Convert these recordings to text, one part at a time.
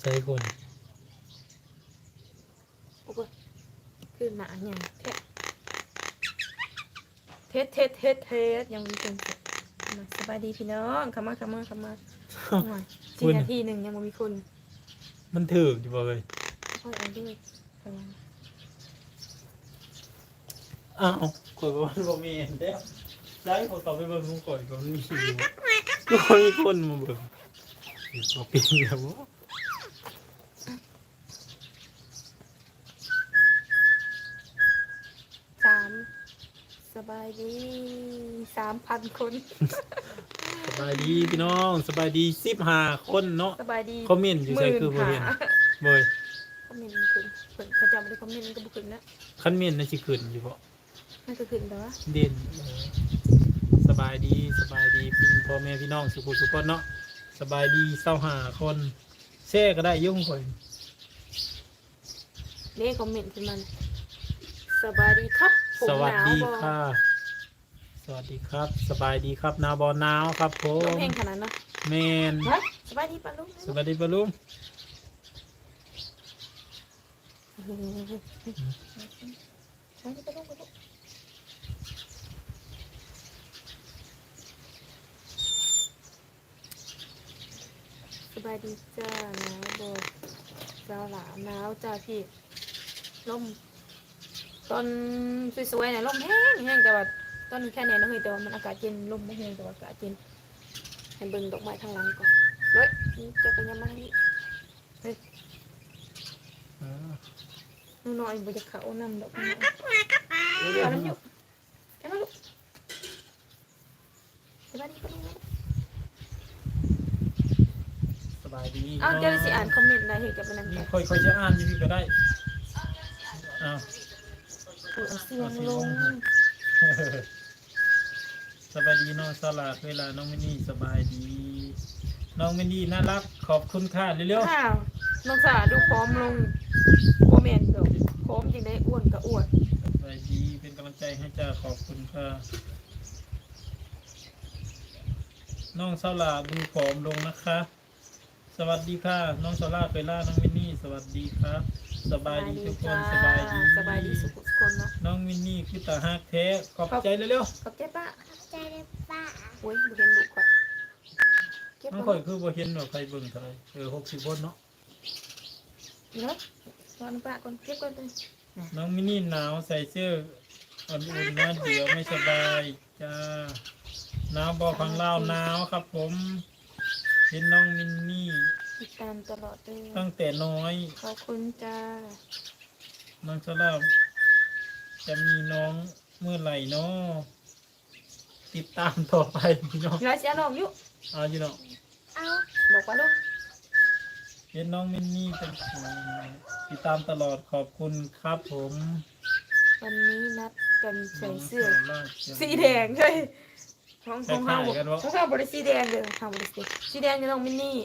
ใช้คนโอ้ยคือหมาอย่างเทสเทสเทสเทสเทสยังมีคนมาสบายดีพี่น้องเข้ามาเข้ามาเข้ามาหน่อยสี่นาทีหนึ่งยังบ่มีคนมันถือกอยู่บ่เลยค่อยเอาด้วยเข้ามาอ้าวข่อยก็ว่าบ่มีเด้อได้ขอยเข้าไปเบิ่งของข่อยก็มันมีอยู่ก็มีคนมาเบิ่งอีกบ่ปีแล้วบ่ สามส บายดีสามพันคนสบายดีพี่น้องสบายดี15คนเนาะสบายดีคอมเมนต์อยู่ใส่คือบ่เห็นบ่ยคอมเมนต์มันขึ้นเพิ่นประจำเลยคอมเมนต์มันก็บุขึ้นนะคันเมนต์น่ะสิขึ้นอยู่บ่มันก็ขึ้นแต่ว่าเด่นเออสบายดีสบายดีพี่พ่อแม่พี่น้องสุขุสุขคนเนาะสบายดี25คนแช่ก็ได้อยุ่ของข่อยเด้คอมเมนต์ขึ้นมันสบายดีครับผมสวัสดีหนาวบ่ ค่ะ สวัสดีครับ สบายดีครับนาบอหนาวครับผร้องมเพลงขนาดนั้นแมนเฮ้ยสบายดีปะลุงสวัสดีปะลุงสบายดีปะลุงปะลุงสบายดีจ้าหนาวบ่จ้าหลาหนาวจ้าพี่ลมตอนสวยๆเนี่ยลมแห้งแห้งแต่ว่า ตอนนี้แค่เนี้นะเฮ้ยแต่ว่ามันอากาศเย็นลมไม่แห้งแต่ว่าอากาศเย็นให้เบิ่งดอกไม้ทางหลังก่อนเฮ้ยนี่จะเป็นยังไงนี่เฮ้ยเออหนูน้อยบ่จะเข้านำดอกไม้เดี๋ยวเอาน้ำอเดี๋ยยู่วแค่นั้นลูกสบายดีปะลุงสบายดีอ้าวเดี๋ยวสิอ่านคอมเมนต์ได้เห็นกับมันนั่นนี่กันค่อยค่อยจะอ่านอยี่พี่ก็ได้อ้าวเอาเสียงลง สบายดีน้องสลาดเวลาน้องมินนี่สบายดี น้องมินนี่น่ารักขอบคุณค่ะเร็วข้าวน้องสาดูพร้อมลงโอเมนเดี๋ยวพร้อมจริงได้อ้วนก็อ้วนๆสบายดีเป็นกำลังใจให้จ้าขอบคุณค่ะน้องสลาดูผอมลงนะคะ สวัสดีค่ะ น้องสลาดเวลาน้องมินนี่สวัสดีครับ สบายดีทุกคนสบายดีสบายดีสุขทุกคนเนาะน้องมินนี่คือตาฮักแท้ขอบใจเร็วขอบใจป้าใจเลยป้าโอ้ยบ่เห็นลูกก่อนเก็บๆน้องไว้ข่อยคือบ่เห็นว่าใครเบิ่งเท่าไหร่เออหกสิบคนเนาะเนาะรอน้องป้าก่อนเก็บก่อนเลยน้องมินนี่หนาวใส่เสื้ออุ่นๆนะเดี๋ยวไม่สบายจ้าหนาวบอกฟังเล่าวหนาวครับผมเห็นน้องมินนี่ ติดตามตลอดเลยตั้งแต่น้อย ขอบคุณจ้า น้องสลาบจะมีน้องเมื่อไหร่เนาะติดตามต่อไปพี่น้องเดี๋ยวเสียน้องอยู่เอาอยู่เนาะเอาบอกว่าลูกเห็นน้องมินนี่เป็นติดตามตลอดขอบคุณครับผมวันนี้นัดกันใส่เสื้อน้งสาวสีแดงเลย ของของเฮาคล้ายๆกันวะของเฮาบริสีแดงเลยเฮาบริสีสีแดงจะต้องมินนี่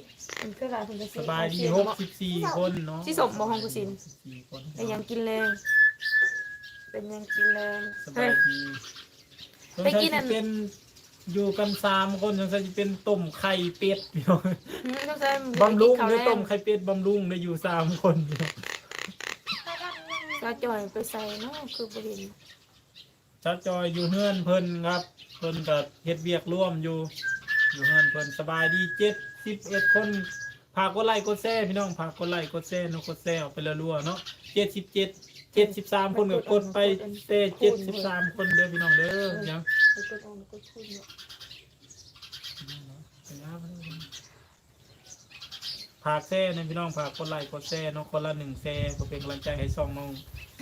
มันคือลายคนจะสบายดีหกสิบสี่คนเนาะที่สมบ่ห้องกุศินสี่คนเป็นยังกินแรงเป็นยังกินแรงสบาเฮ้ยย ดีสงไปสัยกินอัจะน เป็นอยู่กันสามคนสงสัยจะเป็นต้มไข่เป็ดพี่น้องอืมต้องใช้บำรุงข้าวเลยแรงต้มไข่เป็ดบำรุงเลยอยู่สามคนพี่น้องก็จ่อยไปใส่เนาะคือบริเว ชัดจอยอยู่เฮือนเพิ่นครับ เพิ่นกับเฮ็ดเวียกร่วมอยู่ อยู่เฮือนเพิ่นสบายดีเจ็ดสิบเอ็ดคนพากกดไลค์กดแชร์พี่น้องพากกดไลค์กดแชร์เนาะกดแชร์ออกไปละรัวเนาะเจ็ดสิบเจ็ดเจ็ดสิบสามคนก็กดไปเต้เจ็ดสิบสามคนเด้อพี่น้องเด้อยังไปกดออกกดพูดเนี่ยผากแซ่เนี่ยพี่น้องผากคนไลค์กดแซ่เน้องคนละหนึ่งแซ่ก็เป็นกำลังใจให้สองน้อง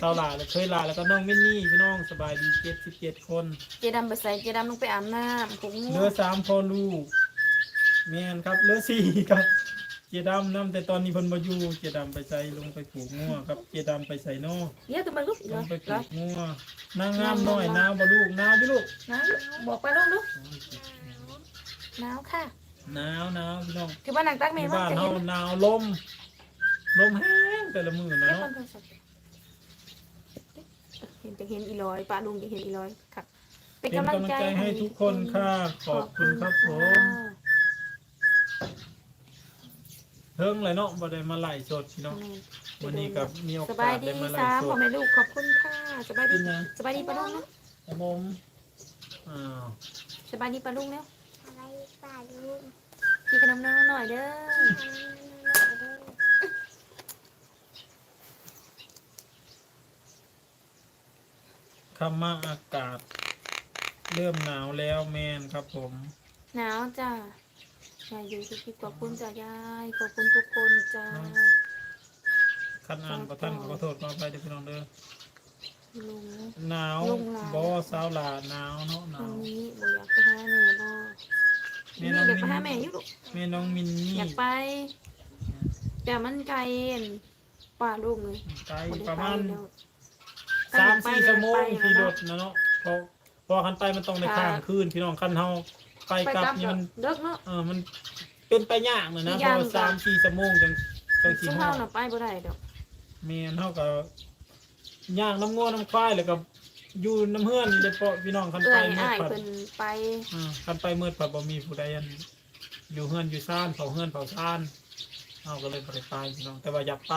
เศร้าหลาและเคยหลาแล้วก็น้องมินนี่พี่น้องสบายดีเจ็ดสิบเจ็ดคนเจดำไปใส่เจดำลงไปอาบน้ำผงเหลือสามพ่อลูกแม่นครับเหลือสี่ครับเจดำน้ำแต่ตอนนี้เพิ่นมาอยู่เจดำไปใส่ลงไปผูกงัวครับเจดำไปใส่นอเดี๋ยวตัวมันลูกอีกลแล้งวไปผูแล้วกงัวนางงามน้อยนาวบ่ลูกนาวพี่ลูกนะบอกไปลูกลูกหนาวค่ะหนาวหนาวพี่น้องคือบ้านหนังตักเมที่ย์ว่าบ้านจะเฮาเห็นหนาวลมลมแห้งแต่ละมือเห็นะนเนาะเห็น จะเห็นอีลอยป้าลุงจะเห็นอีลอยค่ะเป็นเป็นกำลังกำลังใจใจให้ทุกคนค่ะขอบคุณครับผมขเฮิงเลยเนาะบ่ได้มาไล่สดพี่น้องแม่นวันนี้กับมีโอสกาบายสดีได้มาไล่สามสพ่อดแม่ลูกขอบคุณค่ะสบายดีเป็นไงสบายดีปะลุงเนาะครับผมอ้าวสบายดีปะลุงเนาะอะไรป่าลูกพี่ขนมน้องหน่อยเด้อ ทำหน่อยเด้อ คำมาอากาศ เริ่มหนาวแล้วแมนครับผม หนาวจ้ายายอยู่ทุกทีขอบคุณจ้ายายขอบคุณทุกคนจ้าคันอ่านก็ท่านก็ขอโทษขอไปเด้อพี่น้องเด้อลุง หนาวลงหลายบ่สาวหลาหนาวเนาะหวันานวนี้บ่อยากไปหาแม่บ่แม่นี่น้องเดี๋ยวมิไปนหาแม่อยู่ลูกแม่น้องมินนี่อยากไปแต่มันไกลเอ็นป่าลูกเลยไกลบ่ได้ประมาณไปแล้ว สามสี่ไปชั่วโมงไปขี่รเนาะถนะเนาะเพราะเพอคันไปมันต้องในค่ะข้างคืนพี่น้องคันเฮาไปไปกลับกลับนี่มันเลิกเนาะ เออมันเป็นไปยากเลยนะอีกเพอย่างราะว่าสามสี่ชั่วโมงจังจังสิซุ่มฮอเฮาดน่ะไปบ่ได้ดอกแม่นเฮาก็ย่างน้ำงัวน้ำควายแล้วก็อยู่น้ำเฮือนนี่เลยเพราะพี่น้องคันเอื้ไปอยเมื่ออ้ายผัดเพิ่นไปอ่าคันไปเมื่อผัดบ่มีผู้ใดอันอยู่เฮือนอยู่ซ่านเผาเฮือนเผาซ่านเฮาก็เลยบ่ได้ไปพี่น้องแต่ว่าอยากไป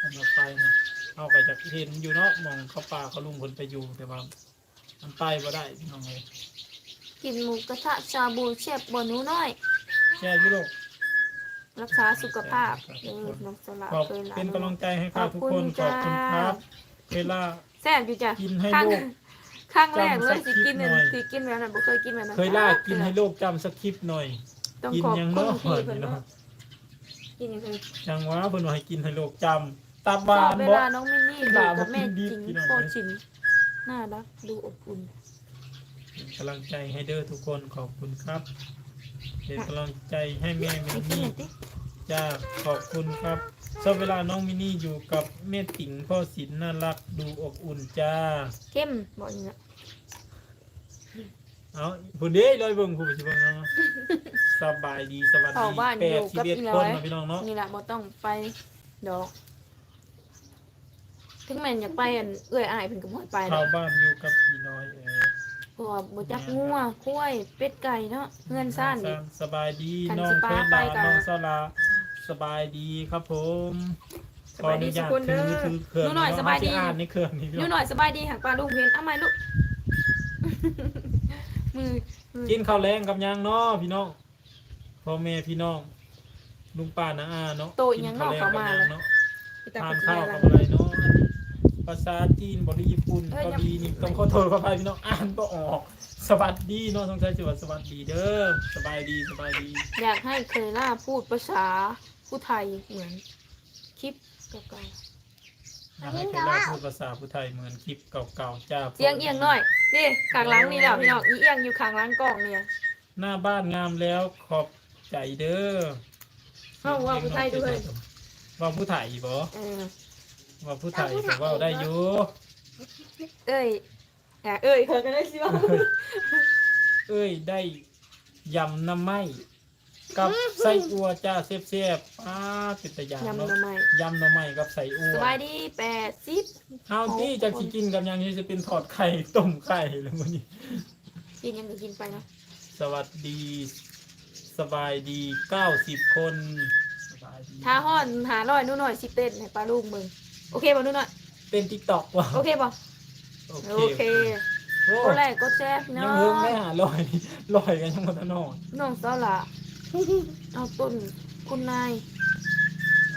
อันอยากไปนะ เฮาก็อยากเห็นอยู่เนาะหมองเขาป่าเขาลุงเพิ่นไปอยู่แต่ว่ามันไปบ่ได้พี่น้องเอ้ยกินหมูกระทะชาบูเชฟบ่หนูน้อย แช่พี่ลูกรักษาสุขภาพเออน้องสละขอบเคยหลาเป็นกำลังใจให้ขครัอบบทุกคุคนณขอบคุณจ้าครับเวลา แซ่บอยู่จ้ะกินให้ครั้งลูกครั้งแรกเลยจำสัสิกกินนิดหน่อยสิกินแบบนั้นบ่เคยกินแบบนั้นเคยล่ากินให้โลกจำสคริปต์หน่อย ต้องกินขอบยังคุณเนาะพี่เพิ่นพี่น้องเนาะ กินยังไงจังหวะเพิ่นว่าให้กินให้โลกจำ ตับหชวาอบนเวบ่ ลาน้องมินนี่หอยู่ลากับบ่แม่กินดิบจิงพี่น้องโคชินน่ารักดูอบอุ่น เป็นกำลังใจให้เด้อทุกคนขอบคุณครับเป็นกำลังใจให้แม่มิให้นกินหนี่น่อยดิจ้าขอบคุณครับชอบเวลาน้องมินนี่อยู่กับแม่ติ๋งพ่อศิลป์น่ารักดูอบอุ่นจ้า เข้มบอกอย่างนี้เอาผู้เด้เลยเบิ่งผู้สิเบิ่งเนาะสบายดีสวัสเข้าดีบ้านแปอดยู่ชีกับวิตอีคน้นอยเนาะพี่น้องเนาะนี่แหละบ่ต้องไปดอก ถึงแม่นอยากไปอันเอื้อยอ้ายเพิ่นก็บ่ให้ไปเข้านะบ้านอยู่กับพี่น้อยเออเพราะว่าบ่จักงัวควายเป็ดไก่เนาะเงินซ่านอีก สบายดีคันน้องสิเคพายไปลากัน น้องสลาสบายดีครับผมสบายดีขออนุญาตทุกคนเด้อถืถือเครื่องหนูหน่อยเะสบายดีเฮสิอ่านในเครื่องนี่พี่หนูน้องหน่อยสบายดีหักปลาลูกเพนเอาไหมลูกมือมือกินข้าวแรงกับยังเนาะพี่น้องพ่อแม่พี่น้องลุงป้านาอาเนาะโตอีหยังเนาะกิเข้ามาข้วเลแรงยกับหงเนาะพี่ตาทานคุณข้าวแม่กับละอะไรเนาะ ภาษาจีนบริญี่ปุ่นเอ้ยเกาหลีนี่ต้องขอโทษขออภัยพี่น้องอ่านก็ออก สวัสดีเนาะต้องใช้ชื่อว่าสวัสดีเด้อสบายดีสบายดีอยากให้เคยล่าพูดภาษาผู้ไทยเหมือนคลิปเก่าอยากให้เคยเล่าพูดภาษาผู้ไทยเหมือนคลิปเก่าๆจ้าๆเอียงเอียงหน่อยนี่ข้างหลังนี่แหละพี่น้องอีเอียงอยู่ข้างหลังกล่องเนี่ยหน้าบ้านงามแล้วขอบใจเด้อเอ้าว่าผู้ไทยด้วยว่าผู้ไทยบ่เออ ว่าผู้ไทยก็เว่าได้อยู่เอ้ยอะเอ้ยเคยกันได้สิว่าเอ้ยได้ยำน้ำไม้กับไส้อัวจ้าเสียบๆอ้าติดตะยานยำเนาะทำไมยำหน่อไม้กับใส่อัวสบายดีแปดสิบเอาที่จะสิกินกับหยังที่จะเป็นทอดไข่ต้มไข่แล้วมื้อนี้ กินยังก็กินไปเนาะสวัสดี สบายดีเก้าสิบคนสบายดีถ้าห้อนหาร้อยหนู่นหน่อยสิเต้นให้ปลาลูกมึง โอเคป่ะนู่นหน่อยเป็นติ๊กต็อกว่ะโอเคป่ะโอโอเคโอ้คนแรกก็แซ่บยัเนาะงเพิ่งไม่หาลอยลอยกันยังหมดนอนน้องสาวละเอาต้นคุณนาย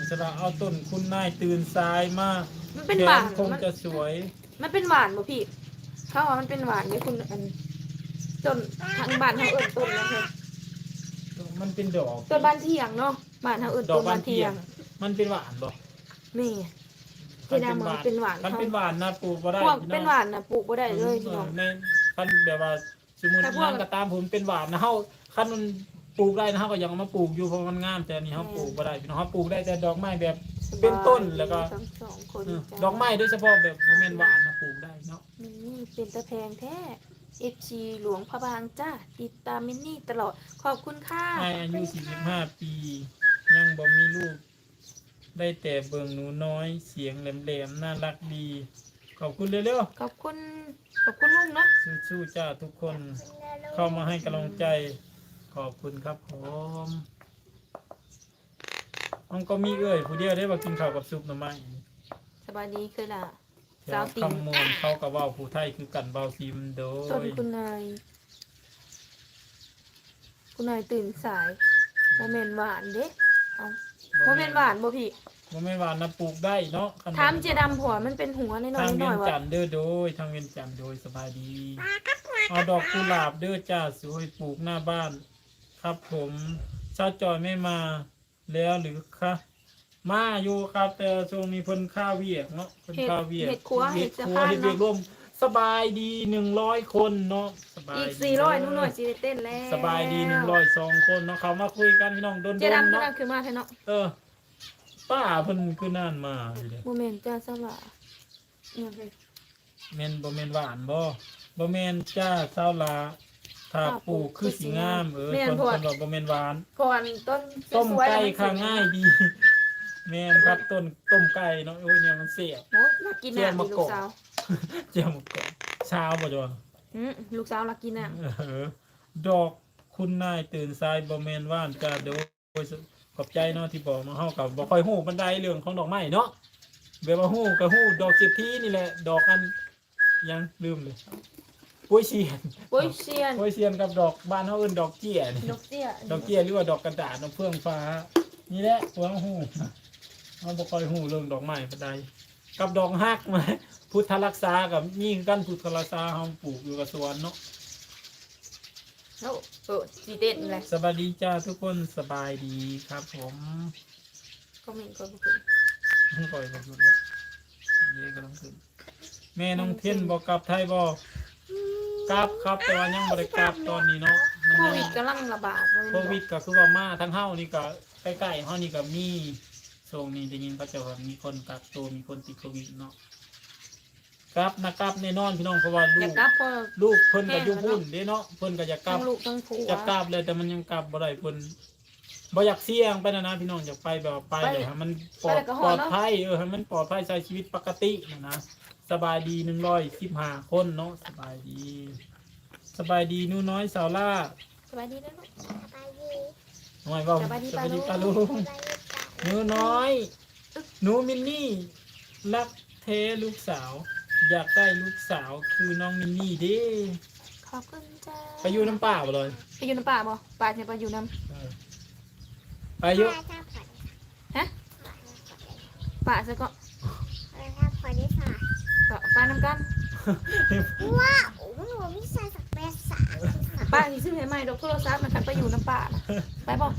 สระเอาต้นคุณนายตื่นสายมากมันเป็นแขหวานคงมันจะสวยมันเป็นหวานป่ะพี่เขาว่ามันเป็นหวานเนี่ยคุณอันต้นทางบ้านเขาเอิ้นต้นนะเธอมันเป็นดอก ต้นบ้านเทียงเนาะบ้านเขาเอิ้นดอต้กนบาบ้านนเทีเทียยง ง มันเป็นหวานบ่ นี่ ที่ดามันเป็นหวานมันเขาเป็นหวานนะปลูกบ่ได้พวกพี่เป็นองหวานน่ะปลูกบ่ได้เลยพี่น้อง ในคันแบบว่าสมมุติแต่พวก น้ำก็ตามผมเป็นหวานนะเฮาคันมันปลูกได้นะเฮาก็ยังเอามาปลูกอยู่เพราะมันงามแต่อันนี้เฮาปลูกบ่ได้พี่น้องเฮาปลูกได้แต่ดอกไม้แบบ เป็นต้นแล้วก็ ทั้งสองคนเออจ้ะดอกไม้โดยเฉพาะแบบบ่แม่นหวานนะปลูกได้เนาะ มินนี่เป็นตะแพงแท้เอฟซีหลวงพระบางจ้าติดตามมินนี่ตลอดขอบคุณค่ะนายอายุ45 ปี ยังบ่มีลูก ได้แต่เบิ่งหนูน้อยเสียงแหลมๆน่ารักดี ขอบคุณเร็วขอบคุณ ขอบคุณลุงเนาะๆสู้ๆจ้าทุกคนเข้ามาให้กำลังใจ ขอบคุณครับผมมันก็มีเอ้ยผู้เดียวได้มากินข้าวกับซุปหน่อไม้สบายดีคือล่ะ แถสาววติ่งคำมูลเขากับว่าผู้ไทยคือกันเบาซิมโดต้นยคุณนาย คุณนายตื่นสายโมเมนหวานเด้เอา โมเมนหวานบ่พี่โมเมนหวานนะปลูกได้เนาะคันถามเจดำผัวมันเป็นหัวน้อยทางๆหเวีน่ยองยๆว่าจันทน์เด้อโดย ทางเวียงจันทน์โดยสบายดี เอาดอกกุหลาบเด้อจ้าสวยปลูกหน้าบ้าน ครับผมชาวจอยไม่มาแล้วหรือคะมาอยู่ครับแต่ช่วงนี้เพิ่นข้าวเวียกเนาะเพิ่นข้าวเวียกเห็ดครัวเห็เห็ดดเสื้อครัวผ้าเห็ดเวียกเนาะ ร่วม สบายดีหนึ่งร้อยคนเนาะสบายอีกดีสี่ร้อยนู่นหน่อยสิได้เต้นแล้วสบายดีหนึ่งร้อยสองคนเนาะเขามาคุยกันพี่น้องโดนเจดำขึ้นเนาะมาขึ้นมาเถอะเนาะเออ ป้าเพิ่นคือนั่นมาอยู่เด้โมเมนจ้าสละเนี่ยเลยแม่นบ่แม่นหวานบ่บ่แม่นจ้าเศร้าลาถ้าปลูกคือสิงามเออคนคนบอกบ่แม่นหวาน ก่อนต้นต้มสวยๆไก่แล้วนข้างง่ายดี แม่นครับต้นต้มไก่เนาะโอ้ยเนี่ยมันเสียบ โอ้รักกินเจียน้ำมดิมะลูกกอกสาวเจียวหมกกรอบเช้าบ่จ้ะอืมลูกสาวรักกินน้ำเออดอกคุณนายตื่นสายบ่แม่นว่านจ้าโดยขอบใจเนาะที่บอกมาเฮากับบ่ค่อยฮู้บันไดเรื่องของดอกไม้เนาะแบบว่าฮู้ก็ฮู้ดอกเศรษฐีนี่แหละ ดอกอันยังลืมเลยปุ้ยเชียนโอ้ยเชียนปุ้ยเชียนกับดอกบ้านเฮาเอิ้นดอกเกี้ยนี่ นกเตี้ยดอกเกี้ยหรือว่าดอกกระดาษดอกเฟื่องฟ้า นี่แหละพวกฮู้ เราบ่ค่อยฮู้เรื่องดอกไม้ปานใดกับดอกฮักมาพุทธรักษากับยิ่งกันพุทธรักษาเฮาปลูกอยู่กับสวนเนาะโอ้เออสีเด่นเลยสวัสดีจ้าทุกคนสบายดีครับ ผมก็มีคนพูดต้องปล่อยกับยุดแล้วเย่กำลังขึ้นแม่น้องเทียนบอกกลับไทยบอกกลับครับแต่ว่ายังบ่ได้กลับตอนนี้เนาะมันโคยังวิดกำลังระบาดเลยโควิดก็คือว่ามาทั้งเฮานี่ก็ใกล้ๆเฮานี่ก็มี ช่วงนี้ได้ยินเขาจะว่ามีคนกักตัวมีคนติดโควิดเนาะกลับนะกลับแน่นอนพี่น้องเพราะว่าอลูยากกกลับพอ ลูกเพิ่นก็อยู่พุ่นเด้เนาะเพิ่นก็อยากกลัทั้บ งลูกทั้งผัวอยากกลับเลยแต่มันยังกลับบ่ได้เพิ่นบ่อยากเสี่ยงไปนะนะพี่น้องอยากไปแบบว่าไปเลยให้มันปลอดปลอดภัยเออให้มันปลอดภัยใช้ชีวิตปกตินะนะสบายดี115คนเนาะสบายดี สบายดีหนูน้อยสาวล่าสบายดีนะลูกไปดีน้อยเว้าสบายดีสบายดีปาปาลุลุงงไปดี หนูน้อย หนูมินนี่ รักเทลูกสาว อยากได้ลูกสาวคือน้องมินนี่เด้ขอบคุณจ้าไปอยู่น้ำป่าบ่เลยไปอยู่น้ำป่าบ่ป่าเนี่ยไปอยู่น้เออไปอยู่ถ้าถ้าผ่อนำฮะป่าซะก็เออถ้าผ่อนได้ค่ะป่าป่าน้ำกัน ว้าวโอ้โหวิชาสักแปดสามป่าที่ซื้อให้ใหม่ดอกโทรศัพท์มันคันไปอยู่น้ำป่าน่ะไปบ่ฮะ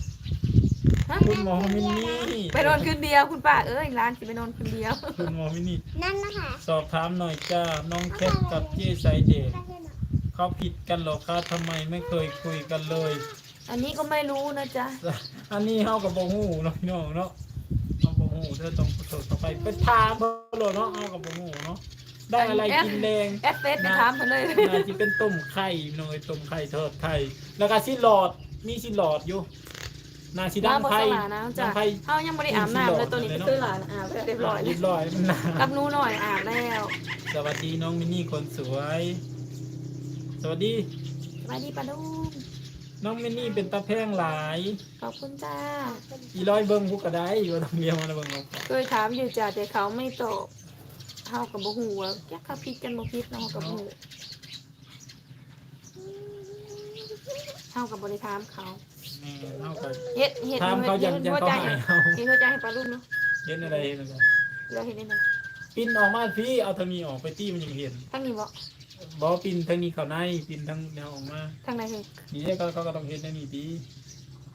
คุณหมอมินนี่ไปนอนคืนเดียวคุณป้าเอ้ยร้านสิไปนอนคืนเดียวคุณหมอมินนี่ นั่นนะคะสอบถามหน่อยจ้า น้องแคทกับเจ๊ไซเดชได้เลยเนาะเขาผิดกันเหรอคะทำไมไม่เคยคุยกันเลย อันนี้ก็ไม่รู้นะจ๊ะอันนี้เฮากับบ่ฮู้เนาะพี่น้องเนาะเฮาบ่ฮู้เธอต้องขอโทษต่อไปไปถามเพิ่นโลดเนาะเฮากับบ่ฮู้เนาะได้อะไรกินแรงแอดเฟซไปถามเพิ่นเลยน่าจะเป็นต้มไข่พี่น้องเอ้ยต้มไข่ทอดไข่แล้วก็สิหลอดมีสิหลอดอยู่ น่าสิน้าดำบ่สไข่ลานะจ้ะดำไข่เฮายังบ่ได้อาบน้ำเลยตัวนี้ไปซื้อหลานอาบแล้วเรียบร้อยเรียบร้อยมันหนากับหนูหน่อยอาบแล้วสวัสดีน้องมินนี่คนสวย สวัสดีสวัสดีป้าดุงน้องมินนี่เป็นตาแพงหลายขอบคุณจ้าอีร้อยเบิ้งพุกกระไดอยู่ต้องเรียกมาแล้วเบิ้งเอาเคยถามอยู่จ้ะแต่เขาไม่ตอบเฮากับบ่ฮู้ว่าแกเขาผิดกันบ่ผิดเนาะเฮากับบ่ฮู้เฮากับบ่ได้ถามเขา แม่เฮาก็เฮ็ดเฮ็ดถามเขายันยันหัวเขาใจใหายให้เอาเฮ็ดหัวใจให้ป้าดุงเนาะเห็นอะไรเห็นอะไรเราเห็นได้ไหมปิ้นออกมาพี่เอาทางนี้ออกไปตี้มันยังเห็นทางนี้บ่บอปิ้นทางนี้เข้าในปิ้นทางแนวออกมาทางไหนเฮ้ยนี่เขาเขาก็ต้องเห็นในนี่ดี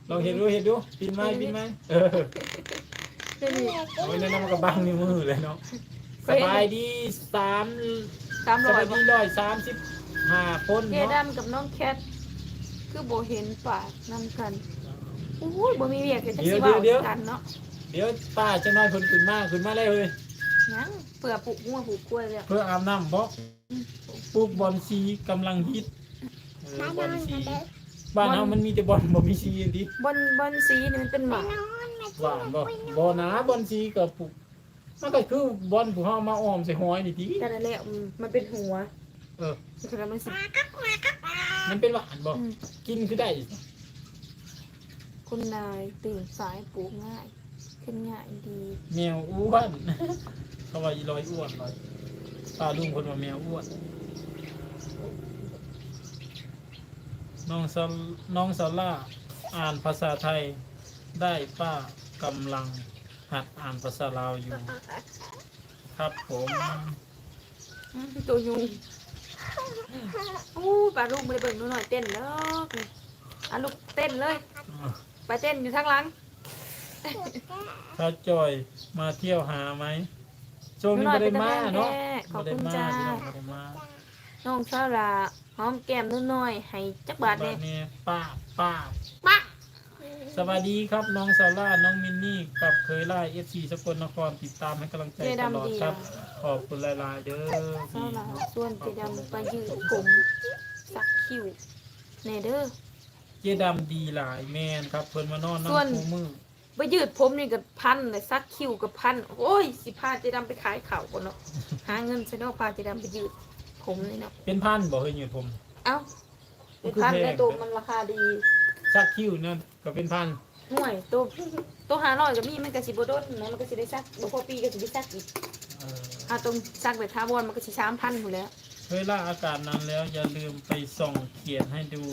ลองเห็นดูเห็นดูปิ้นไหมปิ้นไหมเออเดี๋ยวนี้โอ้ยนั่นนะมันก็บังนิ้วมือเลยเนาะสบายดีสามตามสรอยบายบ่ดีร้อยสามสิบห้าคนเจเนาะดํกับน้องแคท คือบ่เห็นปากนํกันอุ้ยบ่มีเวียกเฮ็ดจังสิเว้ากันเนาะเดี๋ยวป้าจะน้อยคนขึ้นมาขึ้นมาเลยเฮ้ยยังเปื่อปลูกหัวปลูกกล้วยแล้วเพื่ออาบน้ำเพราะปลูกบอลซีกำลังฮิตเออมาบนออลนซีกันเด้อบ้านเรามันมีแต่บอลบ่มีซีอันที่บอนบอนสีนี่มันเป็นหไปมานอนแม่หวานบ่บ่นะบอลซีกับปลูกมันก็คือบอลผู้เฮามาอ้อมใส่หอยนี่ติแต่ละแล้วอืมมันเป็นหัว เออคือมันสิมันเป็นหวานบ่อืมกินคือได้คุณนายตื่นสายปลูกง่ายคขึ้นง่ายดีแมวอ้วนเขาว่าอีลอยอ้วนลอยป้าลุงคนว่าแมวอ้วนน้องซาน้องซาร่าอ่านภาษาไทยได้ป้ากำลังหัดอ่านภาษาลาวอยู่ ครับผมอืมตัวยุง อู้ปลาลูกไม่ได้เบิ่งหนูหน่อยเต้นเลิกอะลูกเต้นเลย ไปเต้นอยู่ทางหลังถ้าจอยมาเที่ยวหาไหมช่วงนี้ไม่ได้มาเนาะขอบไม่ได้คุณมาจ้าพี่น้องไม่ได้มาน้องซาร่าหอมแก้มหนูหน่อย ให้จักบาทบัเด้ดนี้ป้าป้าป้า สวัสดีครับน้องซาร่าน้องมินนี่กับเคยล่าเอฟซีสกลนครติดตามให้กำลังใจเจตลอดำดดีครันะบขอบคุณหลายๆเด้อซาพี่ร่าส่วนเจดำไปยืดผมสักคิ้วแน่เด้อเจดำดีหลายแมนครับเพิ่นมานอนส่วนน้ำคูมือไปยืดผมนี่กับพันเลยสักคิ้วกับพันโอ้ยสิพาเจดำไปขายข่าวก่อนเนาะหาเงินใช้นอกพาเจดำไปยืดผมนี่เนาะเป็นพันบอกให้หยุดผม เอ้าเป็นพันในตัวมันราคาดี ชักคิ้วนั่นก็เป็นพันห่วยตัวตัวหาร้อยก็มีมันก็สิบ่โดนนะมันก็สิได้ซักบ่พอปีก็สิได้ซักอีกเออถ้าตรงซักแบบทาวอนมันก็สิ3,000พุ่นแหล้วเคยล่าอากาศนั้นแล้วอย่าลืมไปส่องเขียนให้ดู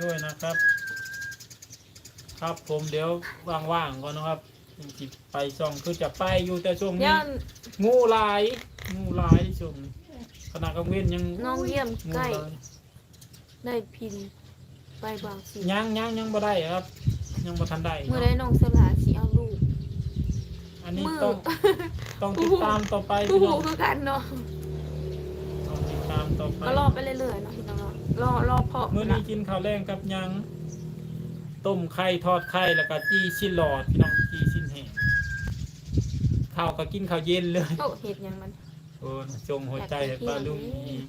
ด้วยนะครับ ครับผมเดี๋ยวว่างๆก่อนนะครับจิไปส่องคือจะไปอยู่แต่ช่วงนี้ ย่านงูหลายงูหลายช่วงนี้ขณะกลางเว้นยังน้องเยี่ยมงูใกล้หลายได้พิน ไปบางสิยังยังยังบ่ได้ครับ ยังบ่ทันได้เมื่อได้น้องสลาสิเอาลูก อันนี้มือต้องต้องติดตามต่อไปผู้พี่หูน้องคือกันเนาะต้องติดตามต่อไปก็รอไปเรื่อยๆเนาะพี่น้องเนาะรอรอพอมื้อนี้กินข้าวแรงกับหยังต้มไข่ทอดไข่แล้วก็จี้ชิ้นหลอดพี่น้องจี้ชิ้นแห้งข้าวก็กินข้าวเย็นเลย โอ้เห็ดหยังมันโอ้จงหัวใจอยากไปป้าลุงเที่ยวอีก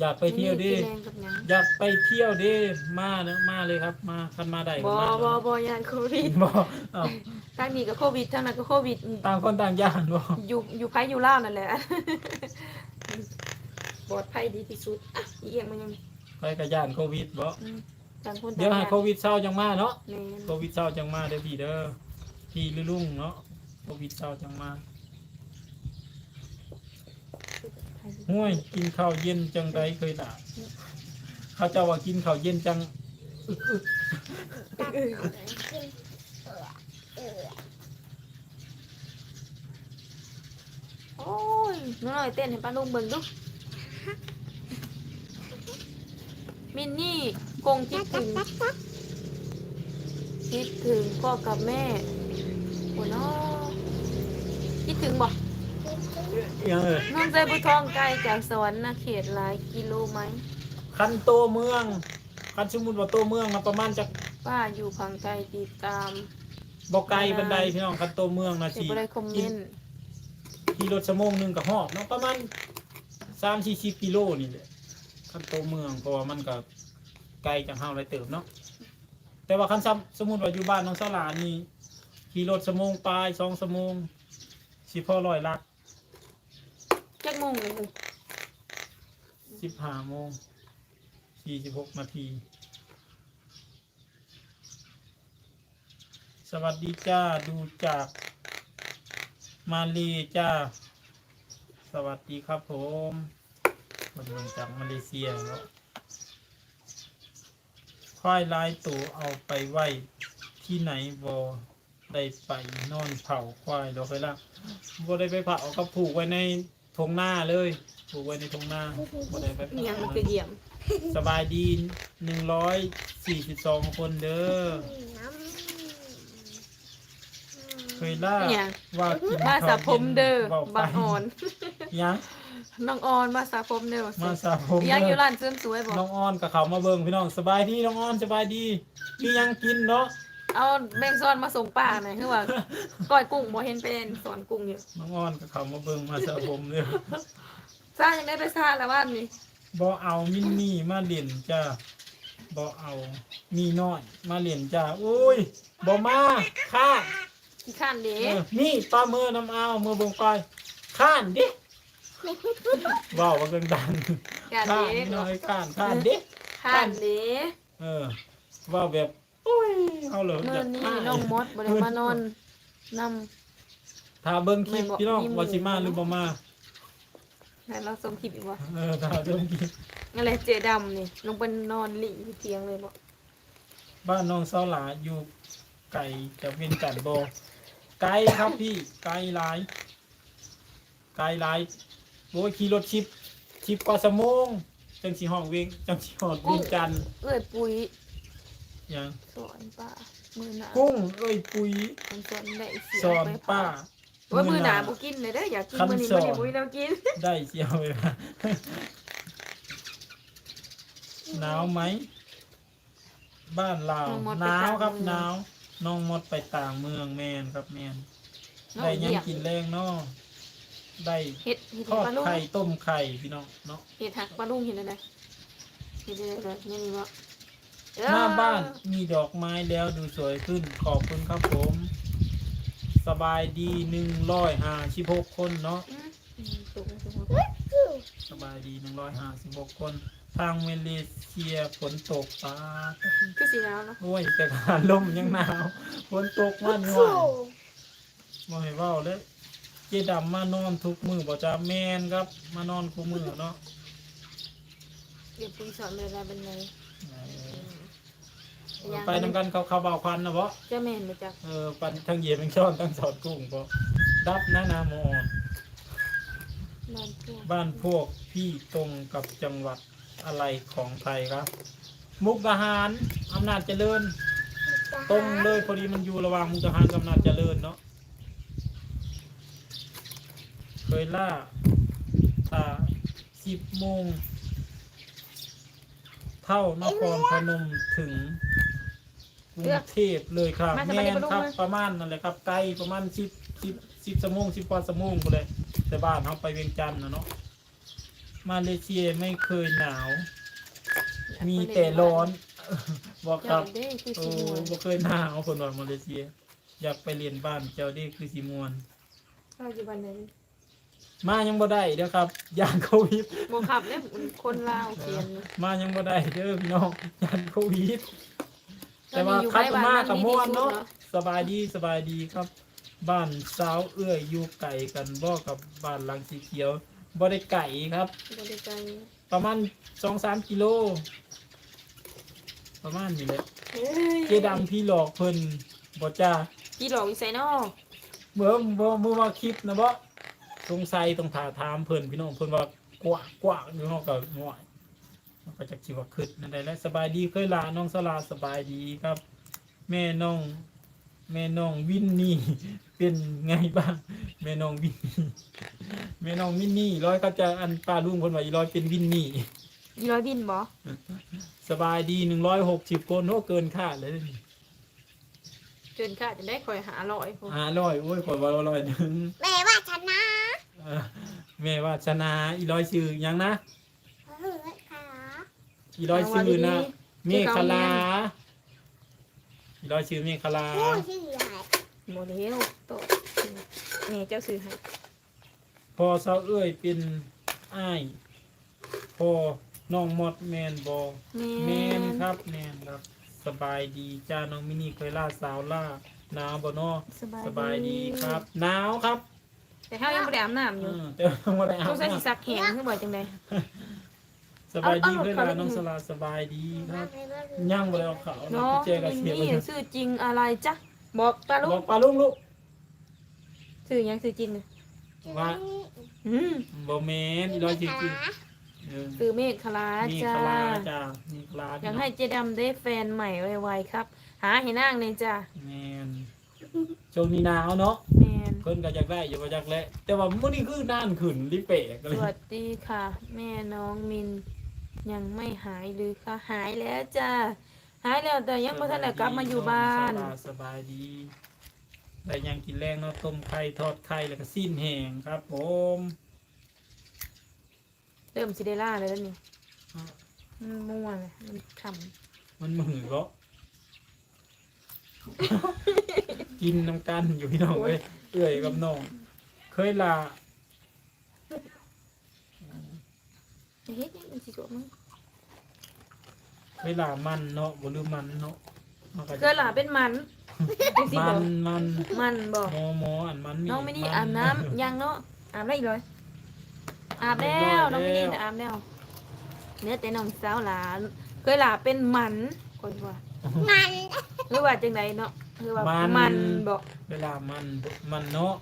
อยากไปเที่ยวดิ กินแรงกับหยังอยากไปเที่ยวดิมาเนอะมาเลยครับ มาคันมาได้ก็บ่มาบ่บ่ยานโควิดบ่เอ้าทางนี้ก็โควิดทางนั้นก็โควิด ต่างคนต่างย่านบ่อยู่อยู่ไผอยู่ลาวนั่นแหละ ปลอดภัยดีที่สุดอะอีเอียงมันยังไปกับย่านโควิดบ่อืมต่างคนต่างเดี๋ยวให้ย่านโควิดเศร้าจังมาเนาะแม่น โควิดเศร้าจังมาเด้อพี่เด้อพี่หรือลุงเนาะโควิดเศร้าจังมา ห่วยกินข้าวเย็นจังไดเคยด่าเขาเจะว่ากินข้าวเย็นจังโอ้ยน้อยเต้นให้ป้าลุงเบิ่งดูมินนี่คงคิดถึงคิดถึงพ่อกับแม่โอ้นาะคิดถึงบ่ ยังเออน้องใจบุทองไกลจากสวรรค์นะเขตหลายกิโลไหมคันโตเมือง คันสมมุติว่าโตเมืองนะประมาณจากป้าอยู่พังไกลติดตามบ่ไกลบันไดพี่น้องคันโตเมืองนะเดี๋ยวสิ บ่ได้คอมเมนต์ขี่รถชั่วโมงหนึงก็ฮอดเนาะประมาณ3-40กิโลนี่แหละคันโตเมืองเพราะว่ามันก็ไกลจากเฮาหลายเติบเนาะแต่ว่าคันซ้ำสมมุติว่าอยู่บ้านน้องสลานี่ขี่รถชั่วโมงปลาย2ชั่วโมงสิพอร้อยลัก จักโมงเลยมึง15โมง46นาที สวัสดีจ้า ดูจากมาเลจ้า สวัสดีครับผมมาดูจากมาเลเซียเนาะควายลายตัวเอาไปไว้ที่ไหนบอได้ไปนอนเผาควายดอกไปละบอได้ไปเผาก็ผูกไว้ใน ทงหน้าเลยผูกไว้ในทงหน้าบอได้ไปอิหยังเผามันคือเยี่ยมสบายดีหนึ่งร้อยสี่สิบสองคนเด้อ เคยล่าอิหยังว่ากินมาสระผมเด้อข้าวย็นบางอ่อน ยังน้องออนมาสระผมเด้อมาสระผมอิหยังอยู่เด้อร้านเสริมสวยบ่น้องอ้อนกับเขามาเบิ่งพี่น้องสบายดีน้องอ้อนสบายดีมียังกินเนาะ เอาแมงซ้อนมาส่งป้าหน่อยคือว่าก้อยกุ้งบ่เห็นเป็นสอนกุ้งอยู่น้องอ้อนกับเขามาเบิ่งมาสระผมเลยซ่ายังได้ไปซ่าแล้วบ้านนี่บ่เอามินนี่มาเล่นจ้าบ่เอามีน้อยมาเล่นจ้าอุ้ยบ่มาค่าขี้ข้านเด้เออนี่ปลาเมื่อน้ำเอาเมื่อเบิ่งไปข้านดิเว้าว่าดังๆข้านข้านเด้น้อยข้านข้านดิข้านเด้เออเว่าแบบโอ้ ยเอาเลยเมื่อนี้จะน้องมดบ่ได้มานอนนำถ้าเบิ่งคลิปไม่บอกพี่น้องมีหมู่ว่าสิมาหรือบ่มาแล้วเราส่งคลิปอีกว่าเออถ้าเบิ่งคลิปอะไรเจดำนี่ลงไปนอนหลีอยู่เตียงเลยบ่บ้านน้องเสาหลาอยู่ไกลจากเวียงจันทน์บ่ไกลครับพี่ไกลหลายไกลหลายโอ้ยขี่รถชิปชิปกว่าชั่วโมงจังสิห้องเวียงจังสิฮอดเวียงจันทน์เอ้ยปุ๋ยห ยังสอนป้ามือหนากุ้งเอ้ยปุ๋ยมันสอนได้เสียสอนไปป้า ว่ามือหนาบ่กินเลยเด้ออยากกินมื้อนี้มื้อนี้บ่มีแล้วกินได้เสียวไปมาหนาวไหม บ้านเราหนาวครับหนาวน้องมดไปต่างเมืองแมนครับแมนน้องได้ยังเหยียบกินแรงเนาะได้เฮ็ดเฮ็ดทอดปลาลุงไข่ต้มไข่พี่น้องเนาะเฮ็ดหักปลาลุงเห็นได้เฮ็ดได้เลยนี่นี่บ่เด้อ หน้าบ้านมีดอกไม้แล้วดูสวยขึ้น ขอบคุณครับผม สบายดีหนึ่งร้อยห้าสิบหกคนเนาะอืมอืมสูงสูงสบายดีหนึ่งร้อยห้าสิบหกคน ทางเมเลเซียฝนตกฟ้าคือสีแล้วเนาะโอ้ยแต่การลมยังหนาวฝนตกมันหโอ้วานบ่ให้เว้าเลยเจดำมานอนทุกมือบ่จะแมนครับ มานอนคู่มือเนาะเดี๋ยวปุ๋ยสอนเลยว่าเป็นไง ไปนำกันเขาเขาเบาควันนะบ่เจ้าแม่นบ่จักเออปันทั้งเหยียบทั้งช้อนทั้งสอดกุ้งบ่ดับหน้านาโมออนบ้านพวกบ้านพวกพี่ตรงกับจังหวัดอะไรของไทยครับ มุกดาหารอำนาจเจริญ ตรงเลยพอดีมันอยู่ระหว่างมุกดาหารกับอำนาจเจริญเนาะเคยล่าถ้าสิบโมง เท่านครพนมถึง กรุงเทพเลยครับแม่นครับประมาณนั่นแหละครับไกลประมาณสิบสิบสิบชั่วโมงสิบกว่าชั่วโมงไปเลย แต่บ้านเขาไปเวียงจันทน์นะเนาะมาเลเซียไม่เคยหนาว มีแต่ร้อนบอกคเจ้ารับเด้คือโอ้สิม่วนบ่เคยหนาวคนว่ามาเลเซีย อยากไปเรียนบ้านเจ้าเด้คือสีมวนเราอยู่บ้านไหนมายังบ่ได้เด้อครับยานโควิดบ่ขับเด้คนลาวเขียนมายังบ่ได้เด้อพี่น้องยานโควิด แต่ว่าอยู่คัดใกล้มาบ้านกับดีม่วนที่สุดเนาะเนาะสบายดีสบายดีครับ บ้านสาวเอื้อยอยู่ไก่กันบ่กับบ้านหลังสีเขียวบ่ได้ไก่ครับบ่ได้ไกลประมาณสองสามกิโล ประมาณนี้แหละเฮ้ยเจดำพี่หลอกเพิ่นบ่จ้าพี่หลอกอีไสเนาะเมื่อเมื่อเมื่อว่าคลิปนะบ่สงสัยต้องถาถามเพิ่นพี่น้องเพิ่นว่ากว้างกว้างอยู่เฮาก็ง่อยมัน ก็จักสิว่าขึ้นนั่นได้แหละสบายดีเคยลาน้องสลาสบายดีครับ แม่น้อง แม่น้องวินนี่ เป็นไงบ้าง แม่น้องวินนี่แม่น้องวินนี่ร้อยก็จะอันปลาลุงเพิ่นว่าอีร้อยเป็นวินนี่ อีร้อยบินบ่สบายดีหนึ่งร้อยหกสิบคนโอ้เกินคาดเลยนี่จนค่ะจะได้คอยหาร้อยพุ่นห้าร้อยโอ้ยขอว่าร้อยหนึ่งแม่ว่าชนะ เออแม่ว่าชนะอีร้อยชื่อหยังนะเฮ้ยค่ะ อีร้อยชื่อนะเมฆลาอีร้อยชื่อเมฆลาผู้ชื่ออะไรโมเดลโตะนี่เจ้าซื้อให้พอเสาเอ้ยเป็นอ้ายพอน้องมดแมนบอแมแม่นครับแมนครับ สบายดีจ้าน้องมินิเคยล่าสาวล่าหนาวบ่เนอสบายดีครับหนาวครับ แต่เฮายังบ่ได้อาบน้ำอเอยู่อแต่ว่าได้อาต้บองใส่สิน้ำซักแห้งคือบ่จังได๋ สบายดีเอาเอาเคยเอาล่าเอาน้องสลาสบายดีครับย่าย่างบ่ได้เอาขาวนะน้องเจอกับเสียนี่เลยชื่อจริงอะไรจ๊ะบอกปลาลูบอกกปลาลุงลูกชื่อหยังชื่อจริงน่ะว่าอืมบ่แม่นอีร้อยจริงๆเออคือเมฆคลามีจ้าคลาจ้ามีคลาอยากให้เจดำได้แฟนใหม่ไวๆครับ หาให้นางเลยจ้าแม่นช่วงนี้หนาวเนาะแมนเพิ่นก็อยากได้อยู่บ่อยากแลแต่ว่ามื้อนี้คือน่านขึ้นลิเปะก็สเลยวัสดีค่ะ แม่น้องมิน ยังไม่หายหรือคะหายแล้วจ้าหายแล้วแต่ยังไม่ทันได้กลับมาอยู่บ้านสบยสบายดีได้หยังกินแรงเนาะต้มไข่ทอดไข่แล้วก็สิ้นแห้งครับ ผมเริ่มซิเดล่าเลยแล้วนี่มันม่วงเลยมันขมันมือก็กินน้ำกันอยู่พี่น้องเว้ยเอื้อยกับน้องเคยลาำเฮ็ดยังมันสิจบมั้ง เคยลามันเนาะบ่ลืมมันเนาะเคยหลาเป็นมันเป็นสิมับ่นมันมันบอกโมโมอันมันน้องไม่นี่อาบน้ำยังเนาะอาบได้อีกเลยอาบแล้วน้องไม่นี่นะอาบแล้วเนื้อแต่น้องสาวหลานเคยหลาเป็นมันคนว่ามันหรือว่าจังไดเนาะหรือว่ามันบอกเวลามันมันเนาะ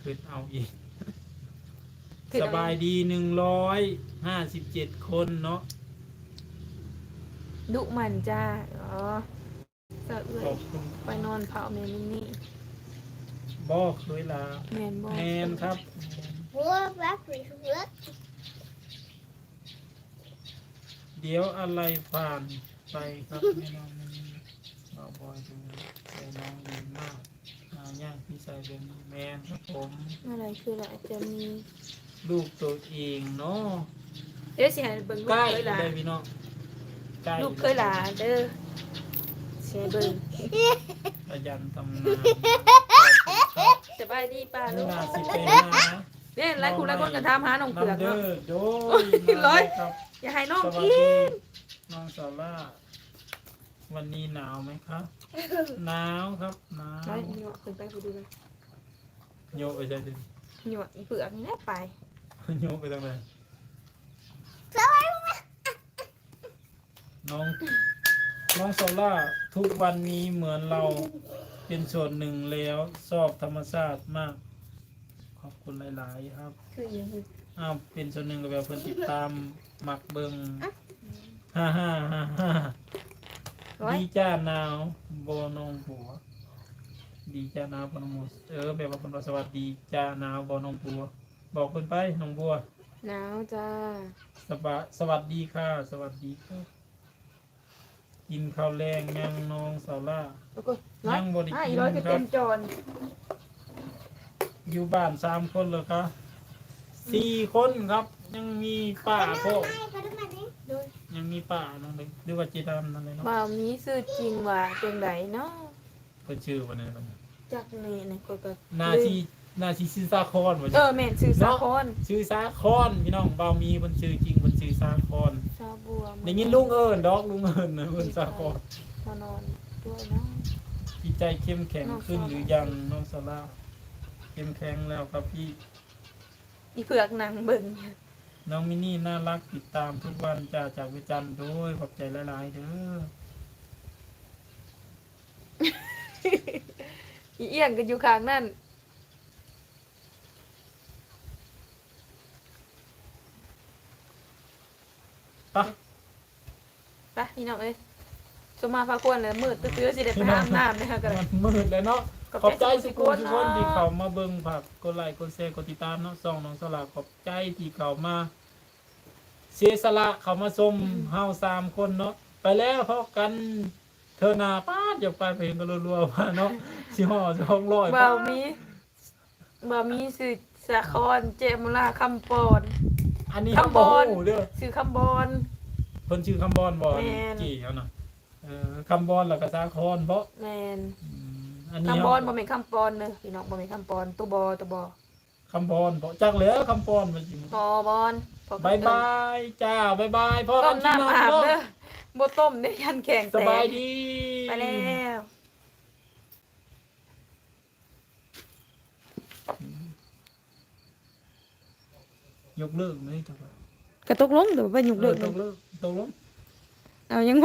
คือเอาอีก คือสบายดีหนึ่งร้อยห้าสิบเจ็ดคนเนาะ ดุมันจ้า อ๋อสะเอื้อขยอบคุณไปนอนเผาแมนนี่บ่เคยลาแมนบอกแมนครับหัวแบบหรือหัวเดี๋ยวอะไรผ่านไปครับแม่น้องมันบ่าวบอยดูใจน้องดีมากหาย่างพี่ชายเป็นแมนครับผม อะไรคืออะไรจะมีลูกตัวเองเนาะเดี๋ยวสิให้เบิ่งลูใกกล้เคยหลาเลยพี่น้อง ใกล้ลูกเคยหลาเด้อเสียเบิ่งประยันตำนานสบายดีป้านี่ลูกนาสิเป็นนะเนี่ยหลายคนหลายคนก็ถามหาน้องเผือกน้ำเด้เนาะ อโดยร้อยมาครับอย่าให้น้องสวัสกิดีนน้องซาร่าวันนี้หนาวไหมครับหนาวครับหนาวร้อยหยวกขึ้นไปไปดูเลยโยกไปใช่ดิหยวกอีเผือกนี่แหละไปโยกไปทางไหน น้อง น้องซาร่าทุกวันนี้เหมือนเราเป็นส่วนหนึ่งแล้วชอบธรรมชาติมาก ขอบคุณหลาย ๆ ครับคืออย่างนี้อ้าวเป็นส่วนหนึ่งกับแบบเพิ่นติดตามหมักเบิงฮ่าฮ่าฮ่าฮ่าร้อยดีจ้าหนาวโบนองบัว ดีจ้าหนาวบนองบัวเออแบบว่าคนว่าสวัสดีจ้าหนาวบนองบัว บอกคนไปน้องบัวหนาวจ้าสบายสวัสดีค่ะ สวัสดีครับ กินข้าวแรงยังน้องสาวล่า แล้วก็ร้อยยังบ่ได้อะกิอีนร้อยก็ครัเต็บมจอนอยู่บ้านสามคนเลยครับสี่คนครับ ยังมีป้าพ่อให้เขาทำไมนี่ด้วยยังมีป้าน้องเล็กหรือว่าเจดามนั่นเลยเนาะบ่าวมีชื่อจริงว่าจังไดเนาะเพิ่นชื่อวันนี้มันจักนี่นะก็ก็นาทีนาทีชื่อซาคอนว่าเออแม่นชื่อสาคอนชื่อซาคอนพี่น้องบ่าวมีเพิ่นชื่อจริงเพิ่นชื่อซาคอน ชาวบัวได้ยินลุงเอิ้นดอกลุงเอิ้นนะเพิ่นซาคอนมานอนด้วยเนาะจิตใจเข้มแข็งขึ้นหรือยังน้องซาร่าเข้มแข็งแล้วครับพี่อีเผือกนางเบิ่งน้องมินี่น่ารักติดตามทุกวันจ้าจากวิจันทร์โดยขอบใจหลายๆเด้ออีเอียงก็อยู่ข้างนั่น ปะไปพี่น้องเอ้ยสมมาพาควรเลยมืดตื้อๆสิได้ไปอาบน้ำนะคะก็เลยมันมืดแล้วเนาะขอบใจสุกุลทุกคนที่เนาะเขามาเบิ่งผักกดไลค์กดแชร์กดติดตามเนาะส่องน้องสลากขอบใจที่เขามา เสียสละเขามาชมเฮาสามคนเนาะไปแล้วพอกันเธอหนาป้าดอย่าไปเพลงกันรัวๆว่าเนาะสิห่อสองร้อยบ่าวมีบ่าวมีสื่อสะคอนเจมุลาคำปอน อันนี้คำบอลคำบอลเด้อสื่อคำบอลเพิ่นชื่อคำบอลบ่แม่น กี่เขาน่ะเออคำบอลแล้วก็สาคอนบ่แมนอืมอันนี้คำบอลบ่เฮาแม่นคำปอนเด้อพี่น้องบ่แม่นคำปอนตัวบอตัวบอคำบอลบ่จักแล้วคำบอลมันสิพอบอลพบายบายจ้าบายบายพ่อต้กัมนที่นน้ำอนอาบเนาะเด้อบ่ต้มเด้ยันแข็งสแตบายกดี ไปแล้ว ยกเลิกไหมจ๊ะกระตกลงเดี๋ยวไปหยุกเลิเลิกกตกเลิกตกลงเอายังบ่